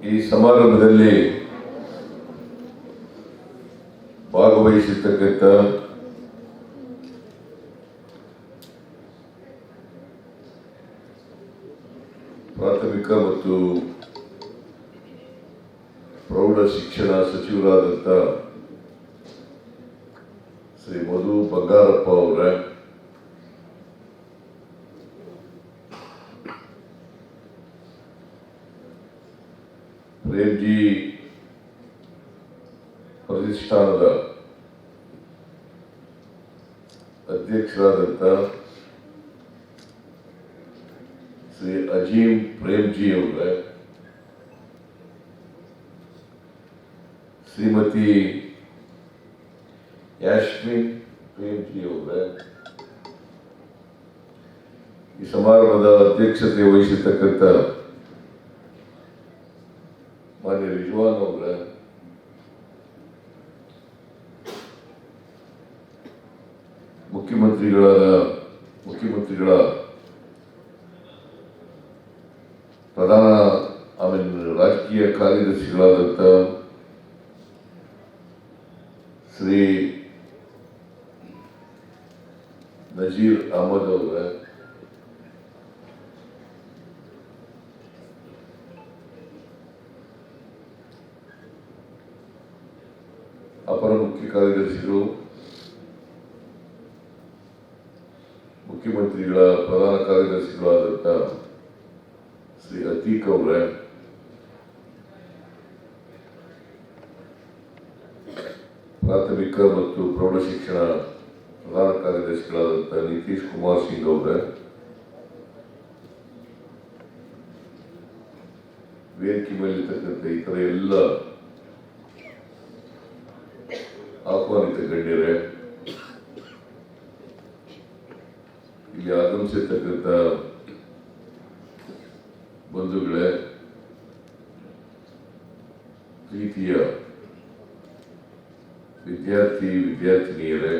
ಈ ಸಮಾರಂಭದಲ್ಲಿ ಭಾಗವಹಿಸಿರ್ತಕ್ಕಂಥ ಪ್ರಾಥಮಿಕ ಮತ್ತು ಪ್ರೌಢ ಶಿಕ್ಷಣ ಸಚಿವರಾದಂಥ ಶ್ರೀ ಮಧು ಬಂಗಾರಪ್ಪ ಅವರ ಪ್ರೇಮ್ಜಿ ಪ್ರತಿಷ್ಠಾನದ ಅಧ್ಯಕ್ಷರಾದಂಥ ಶ್ರೀ ಅಜೀಂ ಪ್ರೇಮ್ಜಿ ಅವರ, ಶ್ರೀಮತಿ ಯಾಶ್ಮಿನ್ ಪ್ರೇಮ್ಜಿ ಅವರ, ಈ ಸಮಾರಂಭದ ಅಧ್ಯಕ್ಷತೆ ವಹಿಸಿರ್ತಕ್ಕಂಥ ರಿಜ್ವಾನ್ ಅವರ ಮುಖ್ಯಮಂತ್ರಿಗಳಾದ ಮುಖ್ಯಮಂತ್ರಿಗಳ ಪ್ರಧಾನ ಆಮೇಲೆ ರಾಜಕೀಯ ಕಾರ್ಯದರ್ಶಿಗಳಾದಂಥ ಶ್ರೀ ನಜೀರ್ ಅಹಮದ್ ಅವರ ಕಾರ್ಯದರ್ಶಿಗಳು ಮುಖ್ಯಮಂತ್ರಿಗಳ ಪ್ರಧಾನ ಕಾರ್ಯದರ್ಶಿಗಳಾದಂಥ ಶ್ರೀ ಅತೀಕ್ ಅವರೇ. ಪ್ರಾಥಮಿಕ ಮತ್ತು ಪ್ರೌಢಶಿಕ್ಷಣ ಪ್ರಧಾನ ಕಾರ್ಯದರ್ಶಿಗಳಾದಂಥ ನಿತೀಶ್ ಕುಮಾರ್ ಸಿಂಗ್ ಅವರೇ. ವೇದಿಕೆ ಮೇಲಿರ್ತಕ್ಕಂಥ ಇತರ ಎಲ್ಲ ಗಣ್ಯರೇ ಇಲ್ಲಿ ಆಗಮಿಸಿರ್ತಕ್ಕಂಥ ಬಂಧುಗಳೇ ಪ್ರೀತಿಯ ವಿದ್ಯಾರ್ಥಿ ವಿದ್ಯಾರ್ಥಿನಿಯರೇ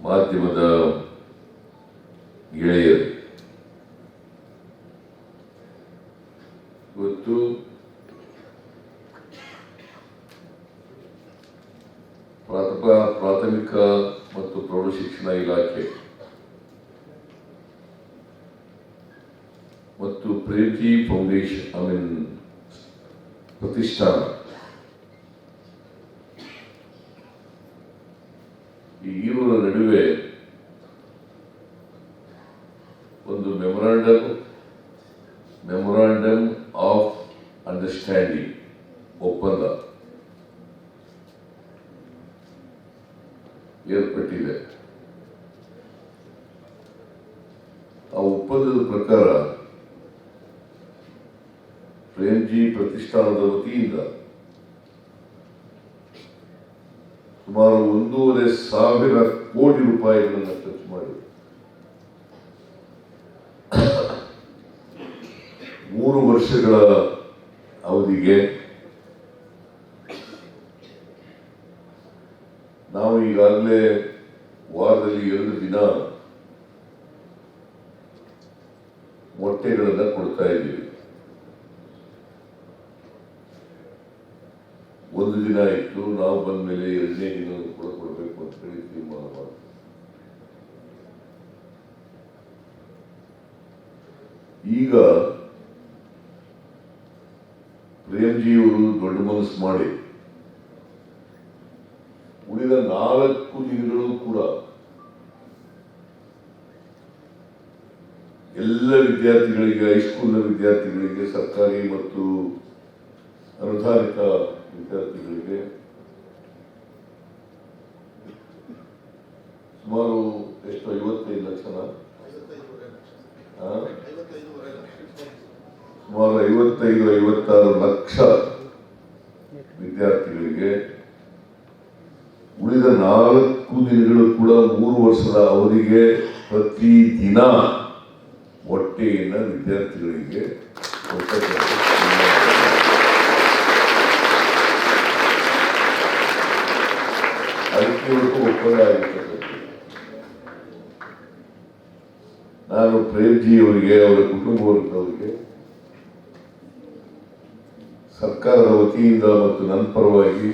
ಮಾಧ್ಯಮದ ಗೆಳೆಯರು ಇವತ್ತು ಪ್ರಾಥಮಿಕ ಪ್ರಾಥಮಿಕ ಮತ್ತು ಪ್ರೌಢ ಶಿಕ್ಷಣ ಇಲಾಖೆ ಮತ್ತು ಪ್ರೇಮ್ಜಿ ಫೌಂಡೇಶನ್ ಐ ಮೀನ್ ಈ ಇರುವುದರ ನಡುವೆ ಒಂದು ಮೆಮೊರಾಂಡಮ್ ಮೆಮೊರಾಂಡಮ್ ಆಫ್ ಅಂಡರ್ಸ್ಟ್ಯಾಂಡಿಂಗ್ ಒಪ್ಪಂದ ಏರ್ಪಟ್ಟಿದೆ. ಆ ಒಪ್ಪಂದದ ಪ್ರಕಾರ ಪ್ರೇಮ್ಜಿ ಪ್ರತಿಷ್ಠಾನದ ವತಿಯಿಂದ ಸುಮಾರು ಒಂದೂವರೆ ಸಾವಿರ ಕೋಟಿ ರೂಪಾಯಿಗಳನ್ನು ಖರ್ಚು ಮಾಡಿ ಮೂರು ವರ್ಷಗಳ ಅವಧಿಗೆ ನಾವು ಈಗಾಗಲೇ ವಾರದಲ್ಲಿ ಎರಡು ದಿನ ಮೊಟ್ಟೆಗಳನ್ನು ಕೊಡ್ತಾ ಇದ್ದೀವಿ ಒಂದು ದಿನ ಇತ್ತು ನಾವು ಬಂದ ಮೇಲೆ ದಿನ ಕೂಡ ಕೊಡಬೇಕು ಅಂತ ಹೇಳಿ ತೀರ್ಮಾನ ಮಾಡ್ತೀವಿ ಈಗ ಪ್ರೇಮ್ಜಿಯವರು ದೊಡ್ಡ ಮನಸ್ಸು ಮಾಡಿ ಉಳಿದ ನಾಲ್ಕು ದಿನಗಳು ಕೂಡ ಎಲ್ಲ ವಿದ್ಯಾರ್ಥಿಗಳಿಗೆ, ಹೈಸ್ಕೂಲ್ನ ವಿದ್ಯಾರ್ಥಿಗಳಿಗೆ ಸರ್ಕಾರಿ ಮತ್ತು ಅನುದಾನಿತ ವಿದ್ಯಾರ್ಥಿಗಳಿಗೆ ಸುಮಾರು ಎಷ್ಟು ಐವತ್ತೈದು ಲಕ್ಷ? ಸುಮಾರು ಐವತ್ತೈದು, ಐವತ್ತಾರು ಲಕ್ಷ ವಿದ್ಯಾರ್ಥಿಗಳಿಗೆ ಉಳಿದ ನಾಲ್ಕು ದಿನಗಳು ಕೂಡ ಮೂರು ವರ್ಷದ ಅವಧಿಗೆ ಪ್ರತಿ ದಿನ ಮೊಟ್ಟೆಯನ್ನು ವಿದ್ಯಾರ್ಥಿಗಳಿಗೆ ಕೊಡ್ತಕ್ಕಂಥ ಇವತ್ತು ಒಪ್ಪಂದ ನಾನು ಪ್ರೇಮ್ಜಿಯವರಿಗೆ ಅವರ ಕುಟುಂಬ ವರ್ಗದವರಿಗೆ ಸರ್ಕಾರದ ವತಿಯಿಂದ ಮತ್ತು ನನ್ನ ಪರವಾಗಿ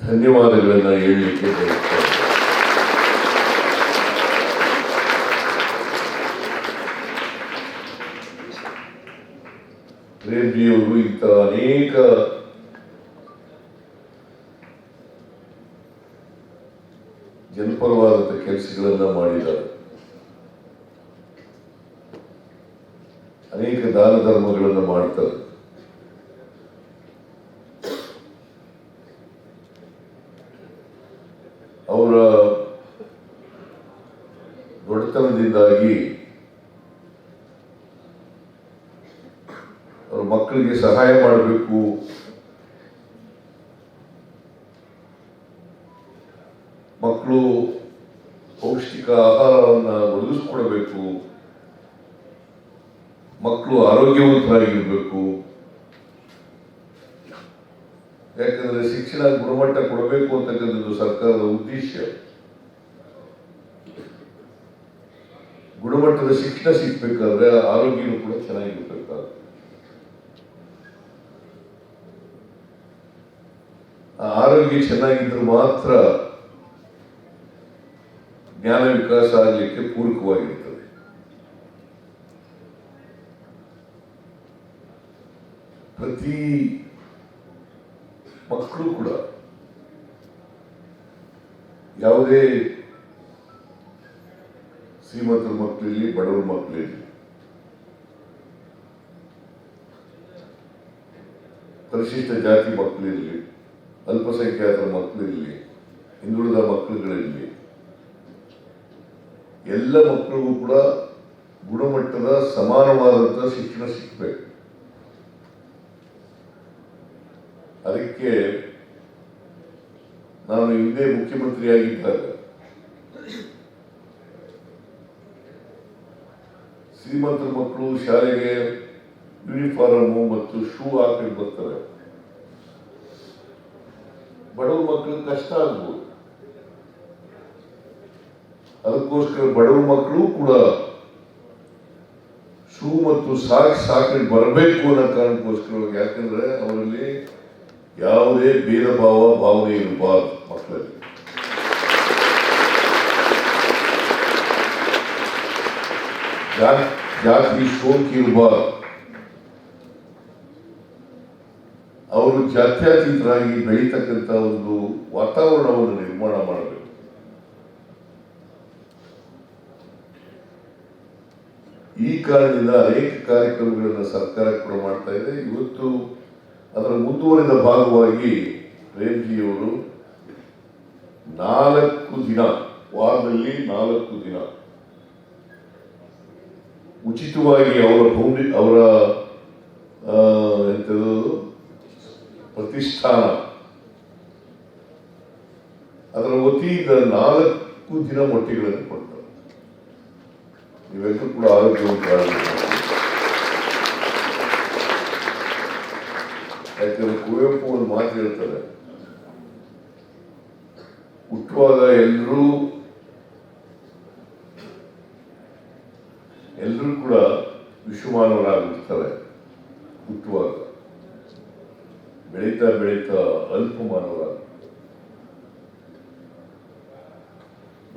ಧನ್ಯವಾದಗಳನ್ನು ಹೇಳಲಿಕ್ಕೆ ಬಯಸ್ತೇನೆ ಪ್ರೇಮ್ಜಿಯವರು ಇಂಥ ಅನೇಕ ಜನಪರವಾದಂಥ ಕೆಲಸಗಳನ್ನ ಮಾಡಿದ್ದಾರೆ. ಅನೇಕ ದಾನ ಧರ್ಮಗಳನ್ನು ಮಾಡ್ತಾರೆ. ಅವರ ದೊಡ್ಡತನದಿಂದಾಗಿ ಅವ್ರ ಮಕ್ಕಳಿಗೆ ಸಹಾಯ ಮಾಡಬೇಕು ಮಕ್ಕಳು ಪೌಷ್ಟಿಕ ಆಹಾರವನ್ನು ಒದಗಿಸ್ಕೊಡ್ಬೇಕು ಮಕ್ಕಳು ಆರೋಗ್ಯವಂತರಾಗಿರ್ಬೇಕು. ಯಾಕಂದ್ರೆ ಶಿಕ್ಷಣ ಗುಣಮಟ್ಟ ಕೊಡಬೇಕು ಅಂತಕ್ಕಂಥದ್ದು ಸರ್ಕಾರದ ಉದ್ದೇಶ. ಗುಣಮಟ್ಟದ ಶಿಕ್ಷಣ ಸಿಗ್ಬೇಕಾದ್ರೆ ಆರೋಗ್ಯನೂ ಕೂಡ ಚೆನ್ನಾಗಿರ್ಬೇಕಾಗುತ್ತೆ ಆರೋಗ್ಯ ಚೆನ್ನಾಗಿದ್ರೆ ಮಾತ್ರ ಜ್ಞಾನ ವಿಕಾಸ ಆಗಲಿಕ್ಕೆ ಪೂರಕವಾಗಿರ್ತದೆ ಪ್ರತಿ ಮಕ್ಕಳು ಕೂಡ ಯಾವುದೇ ಶ್ರೀಮಂತರ ಮಕ್ಕಳಿರಲಿ, ಬಡವರ ಮಕ್ಕಳಿರಲಿ, ಪರಿಶಿಷ್ಟ ಜಾತಿ ಮಕ್ಕಳಿರಲಿ, ಅಲ್ಪಸಂಖ್ಯಾತರ ಮಕ್ಕಳಿರಲಿ, ಹಿಂದುಳಿದ ಮಕ್ಕಳುಗಳಿರಲಿ, ಎಲ್ಲ ಮಕ್ಕಳಿಗೂ ಕೂಡ ಗುಣಮಟ್ಟದ ಸಮಾನವಾದಂಥ ಶಿಕ್ಷಣ ಸಿಗಬೇಕು. ಅದಕ್ಕೆ ನಾನು ಹಿಂದೆ ಮುಖ್ಯಮಂತ್ರಿಯಾಗಿದ್ದಾಗ ಶ್ರೀಮಂತರ ಮಕ್ಕಳು ಶಾಲೆಗೆ ಯೂನಿಫಾರ್ಮ್ ಮತ್ತು ಶೂ ಹಾಕೊಂಡು ಬರ್ತಾರೆ. ಬಡವ ಮಕ್ಕಳು ಕಷ್ಟ ಆಗ್ಬೋದು. ಅದಕ್ಕೋಸ್ಕರ ಬಡವ ಮಕ್ಕಳು ಕೂಡ ಶೂ ಮತ್ತು ಸಾಕ್ಸ್ ಹಾಕೊಂಡು ಬರಬೇಕು ಅನ್ನೋ ಕಾರಣಕ್ಕೋಸ್ಕರ ಯಾಕಂದ್ರೆ ಅವರಲ್ಲಿ ಯಾವುದೇ ಭೇದ ಭಾವ, ಭಾವನೆ ಇರಬಾರ್ದು ಮಕ್ಕಳಲ್ಲಿ. ಜಾತಿ ಸೋಂಕು ಇರಬಾರ್ದು. ಅವರು ಜಾತ್ಯತೀತರಾಗಿ ಬೆಳೀತಕ್ಕಂಥ ಒಂದು ವಾತಾವರಣವನ್ನು ನಿರ್ಮಾಣ ಮಾಡಬೇಕು. ಈ ಕಾರಣದಿಂದ ಅನೇಕ ಕಾರ್ಯಕ್ರಮಗಳನ್ನು ಸರ್ಕಾರ ಕೂಡ ಮಾಡ್ತಾ ಇದೆ. ಇವತ್ತು ಅದರ ಮುಂದುವರಿದ ಭಾಗವಾಗಿ ಪ್ರೇಮ್ಜಿಯವರು ನಾಲ್ಕು ದಿನ ವಾರದಲ್ಲಿ ನಾಲ್ಕು ದಿನ ಉಚಿತವಾಗಿ ಅವರ ಫೌಂಡಿ ಅವರ ಆ, ಎಂಥದು ಪ್ರತಿಷ್ಠಾನ. ಅದರ ವತಿಯಿಂದ ನಾಲ್ಕು ದಿನ ಮೊಟ್ಟೆಗಳನ್ನು ಕೊಡ್ತಾರೆ. ನೀವೆಲ್ಲರೂ ಕೂಡ ಆರೋಗ್ಯವಂತರಾಗಬೇಕು. ಯಾಕಂದ್ರೆ ಕುವೆಂಪು ಒಂದು ಮಾತು ಹೇಳ್ತಾರೆ. ಹುಟ್ಟುವಾಗ ಎಲ್ಲರೂ ಎಲ್ಲರೂ ಕೂಡ ವಿಶ್ವಮಾನವರಾಗಿರ್ತಾರೆ, ಹುಟ್ಟುವಾಗ. ಬೆಳೀತಾ ಬೆಳೀತಾ ಅಲ್ಪ ಮಾನವರಾಗ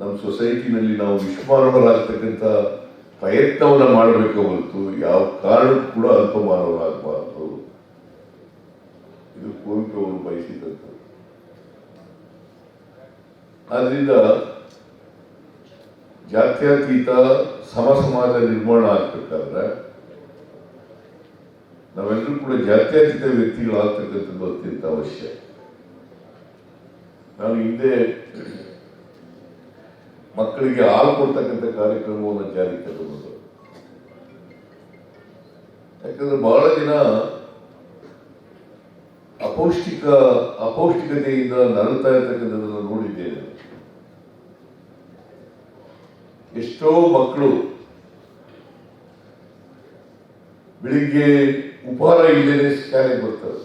ನಮ್ಮ ಸೊಸೈಟಿನಲ್ಲಿ ನಾವು ವಿಶ್ವಮಾನವರಾಗ್ತಕ್ಕಂಥ ಪ್ರಯತ್ನವನ್ನ ಮಾಡಬೇಕು ಹೊರತು ಯಾವ ಕಾರಣಕ್ಕೂ ಕೂಡ ಅಲ್ಪ ಮಾನವರಾಗಬಾರದು ಇದು ಕುವೆಂಪು ಅವರು ಬಯಸಿದಂಥದ್ದು ಆದ್ರಿಂದ ಜಾತ್ಯತೀತ ಸಮ ಸಮಾಜ ನಿರ್ಮಾಣ ಆಗ್ಬೇಕಾದ್ರೆ ನಾವೆಲ್ಲರೂ ಕೂಡ ಜಾತ್ಯತೀತ ವ್ಯಕ್ತಿಗಳಾಗ್ತಕ್ಕಂಥದ್ದು ಅತ್ಯಂತ ಅವಶ್ಯ. ನಾನು ಹಿಂದೆ ಮಕ್ಕಳಿಗೆ ಹಾಲು ಕೊಡ್ತಕ್ಕಂಥ ಕಾರ್ಯಕ್ರಮವನ್ನು ಜಾರಿಗೆ ತಗೊಂಡು ಯಾಕಂದ್ರೆ ಬಹಳ ಜನ ಅಪೌಷ್ಟಿಕ ಅಪೌಷ್ಟಿಕತೆಯಿಂದ ನರಳ್ತಾ ಇರ್ತಕ್ಕಂಥದ್ದನ್ನು ನೋಡಿದ್ದೇನೆ. ಎಷ್ಟೋ ಮಕ್ಕಳು ಬೆಳಿಗ್ಗೆ ಉಪಹಾರ ಇಲ್ಲದೆ ಶಾಲೆಗೆ ಬರ್ತಾರೆ.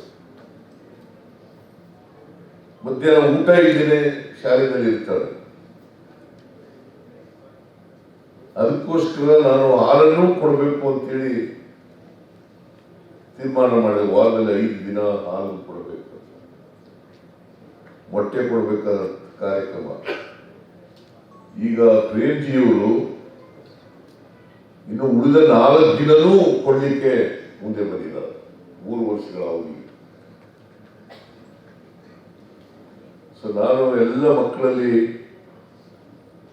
ಮಧ್ಯಾಹ್ನ ಊಟ ಇಲ್ಲದೆ ಶಾಲೆಯಲ್ಲಿ ಇರ್ತಾರೆ. ಅದಕ್ಕೋಸ್ಕರ ನಾನು ಹಾಲನ್ನು ಕೊಡಬೇಕು ಅಂತೇಳಿ ತೀರ್ಮಾನ ಮಾಡಿದ ವಾರದಲ್ಲಿ ಐದು ದಿನ ಹಾಲು ಕೊಡಬೇಕು. ಮೊಟ್ಟೆ ಕೊಡಬೇಕಾದ ಕಾರ್ಯಕ್ರಮ. ಈಗ ಪ್ರೇಮ್ಜಿಯವರು ಇನ್ನು ಉಳಿದ ನಾಲ್ಕು ದಿನನೂ ಕೊಡಲಿಕ್ಕೆ ಮುಂದೆ ಬಂದಿದ್ದಾರೆ ಮೂರು ವರ್ಷಗಳ ಅವಧಿ. ಸೊ ನಾನು ಎಲ್ಲ ಮಕ್ಕಳಲ್ಲಿ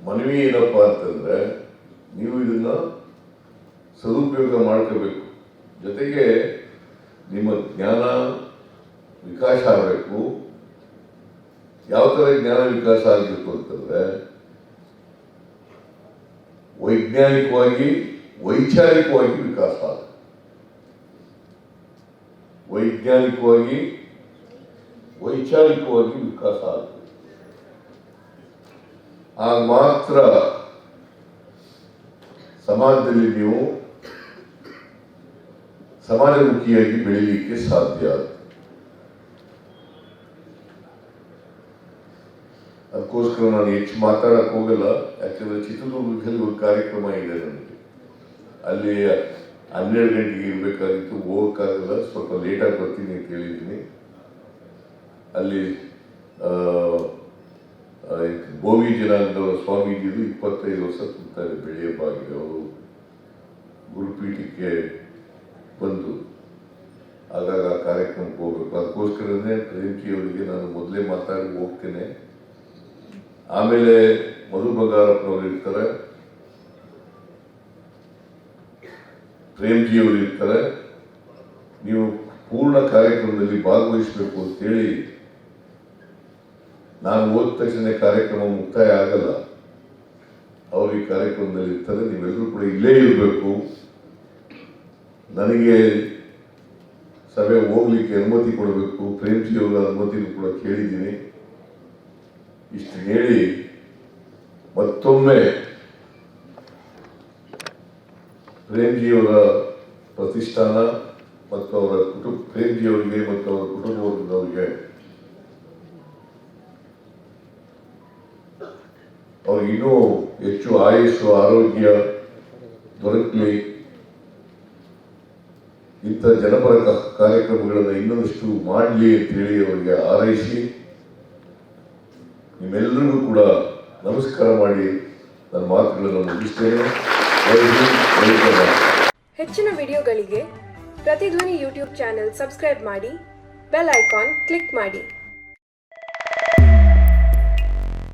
ಮನವಿ ಏನಪ್ಪ ಅಂತಂದ್ರೆ, ನೀವು ಇದನ್ನ ಸದುಪಯೋಗ ಮಾಡ್ಕೋಬೇಕು. ಜೊತೆಗೆ ನಿಮ್ಮ ಜ್ಞಾನ ವಿಕಾಸ ಆಗಬೇಕು. ಯಾವ ಥರ ಜ್ಞಾನ ವಿಕಾಸ ಆಗಬೇಕು ಅಂತಂದ್ರೆ, ವೈಜ್ಞಾನಿಕವಾಗಿ, ವೈಚಾರಿಕವಾಗಿ ವಿಕಾಸ ಆಗಬೇಕು. ವೈಜ್ಞಾನಿಕವಾಗಿ, ವೈಚಾರಿಕವಾಗಿ ವಿಕಾಸ ಆಗಬೇಕು. ಆಗ ಮಾತ್ರ ಸಮಾಜದಲ್ಲಿ ನೀವು ಸಮಾಜಮುಖಿಯಾಗಿ ಬೆಳೀಲಿಕ್ಕೆ ಸಾಧ್ಯ. ಅದಕ್ಕೋಸ್ಕರ ನಾನು ಹೆಚ್ಚು ಮಾತಾಡಕ್ ಹೋಗಲ್ಲ, ಯಾಕಂದ್ರೆ ಚಿತ್ರದುರ್ಗದಲ್ಲಿ ಒಂದು ಕಾರ್ಯಕ್ರಮ ಇದೆ ನನಗೆ ಅಲ್ಲಿ ಹನ್ನೆರಡು ಗಂಟೆಗೆ ಇರಬೇಕಾಗಿತ್ತು, ಹೋಗೋಕ್ಕಾಗಲ್ಲ, ಸ್ವಲ್ಪ ಲೇಟಾಗಿ ಬರ್ತೀನಿ ಅಂತ ಹೇಳಿದ್ದೀನಿ. ಅಲ್ಲಿ ಬೋವಿ ಜನಾಂಗದ ಸ್ವಾಮೀಜಿದು ಇಪ್ಪತ್ತೈದು ವರ್ಷ ತುಂಬ್ತಾರೆ, ಬೆಳೆಯ ಬಾಗಿಲು ಅವರು. ಗುರುಪೀಠಕ್ಕೆ ಬಂದು ಆಗಾಗ ಆ ಕಾರ್ಯಕ್ರಮಕ್ಕೆ ಹೋಗ್ಬೇಕು. ಅದಕ್ಕೋಸ್ಕರನೇ ಪ್ರೇಮ್ಜಿ ಅವರಿಗೆ ನಾನು ಮೊದಲೇ ಮಾತಾಡಿ ಹೋಗ್ತೇನೆ. ಆಮೇಲೆ ಮಧು ಬಂಗಾರಪ್ಪನವರು ಇರ್ತಾರೆ. ಪ್ರೇಮ್ಜಿ ಅವರು ಇರ್ತಾರೆ. ನೀವು ಪೂರ್ಣ ಕಾರ್ಯಕ್ರಮದಲ್ಲಿ ಭಾಗವಹಿಸಬೇಕು ಅಂತೇಳಿ ನಾನು ಹೋದ ತಕ್ಷಣ ಕಾರ್ಯಕ್ರಮ ಮುಕ್ತಾಯ ಆಗಲ್ಲ. ಅವರು ಈ ಕಾರ್ಯಕ್ರಮದಲ್ಲಿ ಇರ್ತಾರೆ. ನೀವೆಲ್ಲರೂ ಕೂಡ ಇಲ್ಲೇ ಇರಬೇಕು. ನನಗೆ ಸಭೆ ಹೋಗ್ಲಿಕ್ಕೆ ಅನುಮತಿ ಕೊಡಬೇಕು ಪ್ರೇಮ್ಜಿ ಅವರ ಅನುಮತಿ ಕೂಡ ಕೇಳಿದ್ದೀನಿ. ಇಷ್ಟು ಹೇಳಿ ಮತ್ತೊಮ್ಮೆ ಪ್ರೇಮ್ಜಿಯವರ ಪ್ರತಿಷ್ಠಾನ ಮತ್ತು ಅವರ ಕುಟುಂಬ ಪ್ರೇಮ್ಜಿಯವರಿಗೆ ಮತ್ತು ಅವರ ಕುಟುಂಬವರ್ಗದವರಿಗೆ ಅವ್ರಿಗೆ ಇನ್ನೂ ಹೆಚ್ಚು ಆಯಸ್ಸು, ಆರೋಗ್ಯ ದೊರಕಲಿ. ಇಂಥ ಜನಪರ ಕಾರ್ಯಕ್ರಮಗಳನ್ನು ಇನ್ನೊಂದಷ್ಟು ಮಾಡಲಿ ಅಂತೇಳಿ ಅವರಿಗೆ ಹಾರೈಸಿ ನಿಮ್ಮೆಲ್ಲರಿಗೂ ಕೂಡ ನಮಸ್ಕಾರ ಮಾಡಿ ನನ್ನ ಮಾತುಗಳನ್ನು ಮುಗಿಸ್ತೇನೆ. ಹೆಚ್ಚಿನ ವಿಡಿಯೋಗಳಿಗೆ ಪ್ರತಿಧ್ವನಿ ಯೂಟ್ಯೂಬ್ ಚಾನೆಲ್ ಸಬ್ಸ್ಕ್ರೈಬ್ ಮಾಡಿ, ಬೆಲ್ ಐಕಾನ್ ಕ್ಲಿಕ್ ಮಾಡಿ